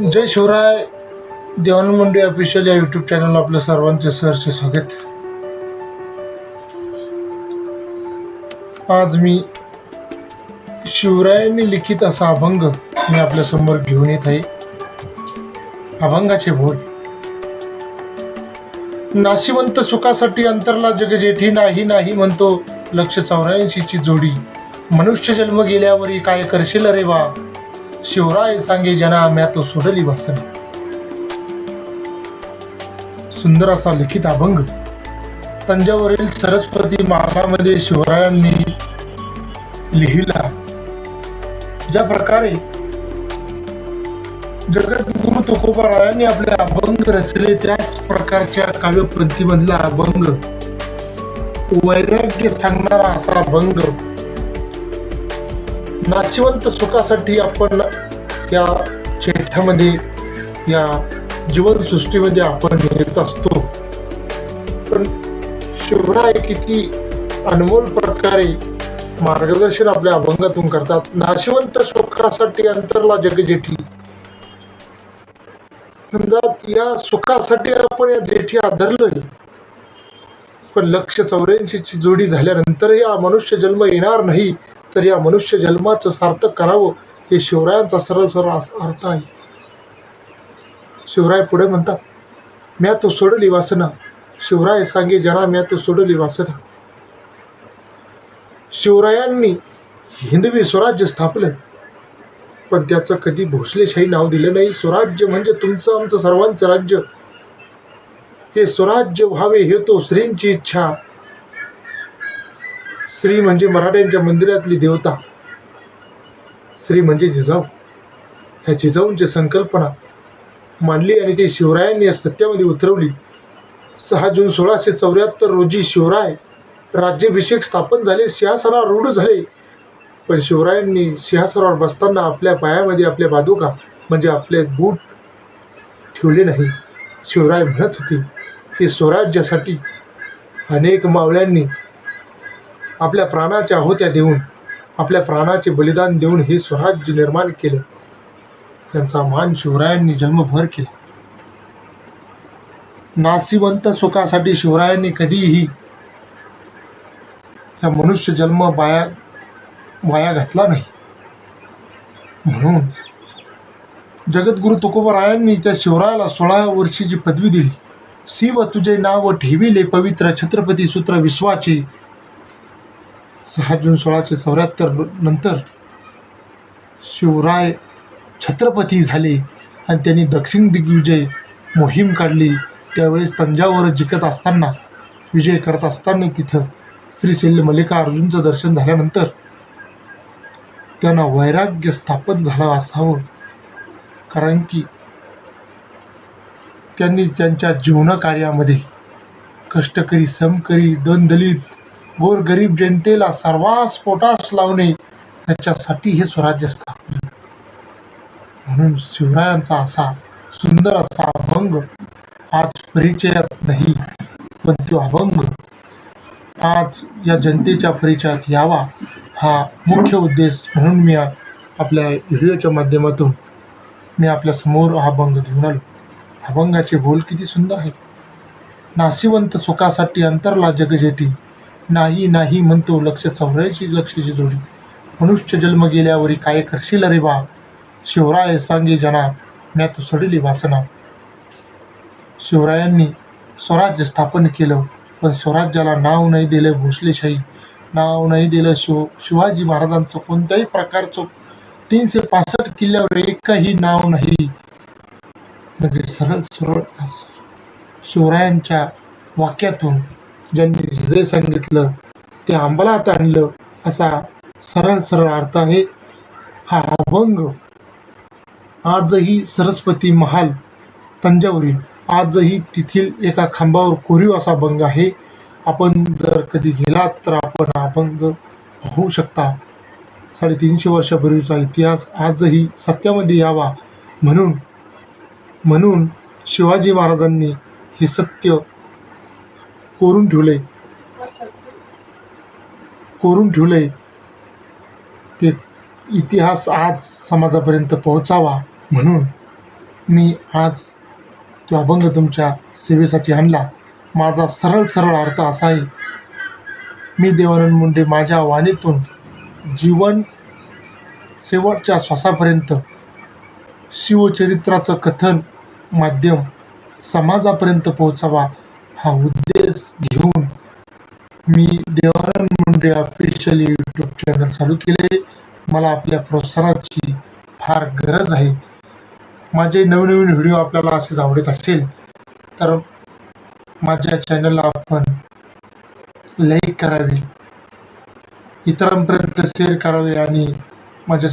जय शिवराय देवान मुंडे ऑफिशियल या यूट्यूब चॅनलला आपल्या सर्वांचे सरचे स्वागत. आज मी शिवरायांनी लिखित असा अभंग मी आपल्यासमोर घेऊन येत आहे. अभंगाचे बोल नाशिवंत सुखासाठी अंतरला जगजेठी नाही नाही म्हणतो लक्ष चौऱ्याऐंशीची जोडी. मनुष्य जन्म गेल्यावर काय करशील रे वा शिवराय सांगे जना म्या तो सोडली वासन. सुंदर असा लिखित अभंग. तंजावरील सरस्वती मालामध्ये शिवरायांनी लिहिला. ज्या प्रकारे जगद्गुरु तुकोबारायांनी आपले अभंग रचले त्याच प्रकारच्या काव्यपंथीमधला अभंग. वैराग्य सांगणारा असा अभंग नाशिवंत सुखासाठी आपण या चेठामध्ये या जीवनसृष्टीमध्ये आपण येत असतो. पण शिवराय किती अनमोल प्रकारे मार्गदर्शन आपल्या अभंगातून करतात. नाशिवंत सुखासाठी अंतरला जगजेठी. या सुखासाठी आपण या जेठी आदरलोय. पण लक्ष चौऱ्याऐंशीची जोडी झाल्यानंतर या मनुष्य जन्म येणार नाही तर या मनुष्य जन्माचं सार्थक करावं हे शिवरायांचा सरळ सरळ अर्थ आहे. शिवराय पुढे म्हणतात म्या तो सोडली वासना. शिवराय सांगे जना म्या तो सोडली वासना. शिवरायांनी हिंदवी स्वराज्य स्थापलं. पण त्याचं कधी भोसलेशाही नाव दिलं नाही. स्वराज्य म्हणजे तुमचं आमचं सर्वांचं राज्य. हे स्वराज्य व्हावे हे तो श्रींची इच्छा. श्री म्हणजे मराठ्यांच्या मंदिरातली देवता. श्री म्हणजे जिजाऊ. ह्या जिजाऊंची संकल्पना मांडली आणि ती शिवरायांनी या सत्यामध्ये उतरवली. सहा जून सोळाशे चौऱ्याहत्तर रोजी शिवराय राज्याभिषेक स्थापन झाले सिंहासनावर रूढ झाले. पण शिवरायांनी सिंहासनावर बसताना आपल्या पायामध्ये आपल्या बादुका म्हणजे आपले बूट ठेवले नाही. शिवराय म्हणत होती की स्वराज्यासाठी अनेक मावळ्यांनी आपल्या प्राणाच्या आहुत्या देऊन आपल्या प्राणाचे बलिदान देऊन हे स्वराज्य निर्माण केले. त्यांचा मान शिवरायांनी जन्मभर केला. नासिवंत सुखासाठी शिवरायांनी कधीही या मनुष्य जन्म वाया वाया घातला नाही. म्हणून जगद्गुरु तुकोबरायांनी त्या शिवरायाला सोळा वर्षीची पदवी दिली. शिव तुझे नाव ठेविले पवित्र छत्रपती सूत्र विश्वाचे सहा जून सोळाशे चौऱ्याहत्तर नंतर शिवराय छत्रपती झाले आणि त्यांनी दक्षिण दिग्विजय मोहीम काढली. त्यावेळेस तंजावर जिंकत असताना विजय करत असताना तिथं श्री शैल्य मल्लिकार्जुनचं दर्शन झाल्यानंतर त्यांना वैराग्य स्थापन झालं असावं. कारण की त्यांनी त्यांच्या जीवनकार्यामध्ये कष्टकरी समकरी दलित गोरगरीब जनतेला सर्वांस पोटास लावणे याच्यासाठी हे स्वराज्य स्थापन. म्हणून शिवरायांचा असा सुंदर असा अभंग आज परिचयात नाही पण तो अभंग आज या जनतेच्या परिचयात यावा हा मुख्य उद्देश म्हणून मी आपल्या व्हिडिओच्या माध्यमातून मी आपल्यासमोर हा अभंग घेऊन आलो. अभंगाचे बोल किती सुंदर आहे नाशिवंत सुखासाठी अंतरला जगजेटी नाही नाही म्हणतो लक्ष चौऱ्याऐंशी लक्षची जोडी. मनुष्य जन्म गेल्यावरी काय करशील रे बा? शिवराय सांगे जना म्या तो सोडली वासना. शिवरायांनी स्वराज्य स्थापन केलं पण स्वराज्याला नाव नाही दिलं भोसलेशाही. नाव नाही दिलं शिव शिवाजी महाराजांचं कोणत्याही प्रकारचं. तीनशे पासष्ट किल्ल्यावर एकही नाव नाही. म्हणजे सरळ सरळ शिवरायांच्या वाक्यातून ज्यांनी जे सांगितलं ते अंमलात आणलं असा सरळ सरळ अर्थ आहे. हा अभंग आजही सरस्वती महाल तंजावरील आजही तेथील एका खांबावर कोरीव असा अभंग आहे. आपण जर कधी गेलात तर आपण हा अभंग पाहू शकता. साडेतीनशे वर्षापूर्वीचा इतिहास आजही सत्यामध्ये यावा म्हणून म्हणून शिवाजी महाराजांनी हे सत्य कोरून ठेवले कोरून ठेवले ते इतिहास आज समाजापर्यंत पोहोचावा म्हणून मी आज तो अभंग तुमच्या सेवेसाठी आणला. माझा सरळ सरळ अर्थ असा आहे मी देवानंद मुंडे माझ्या वाणीतून जीवन शेवटच्या श्वासापर्यंत शिवचरित्राचं कथन माध्यम समाजापर्यंत पोहोचावा हा उद्देश घेऊन मी Devanand Munde official YouTube channel चालू केले. मला आपल्या प्रोत्साहनाची फार गरज आहे. माझे नवनवीन व्हिडिओ आपल्याला असेच आवडत असेल तर माझ्या चॅनलला आपण लाईक करावे इतरांपर्यंत शेअर करावे आणि माझ्या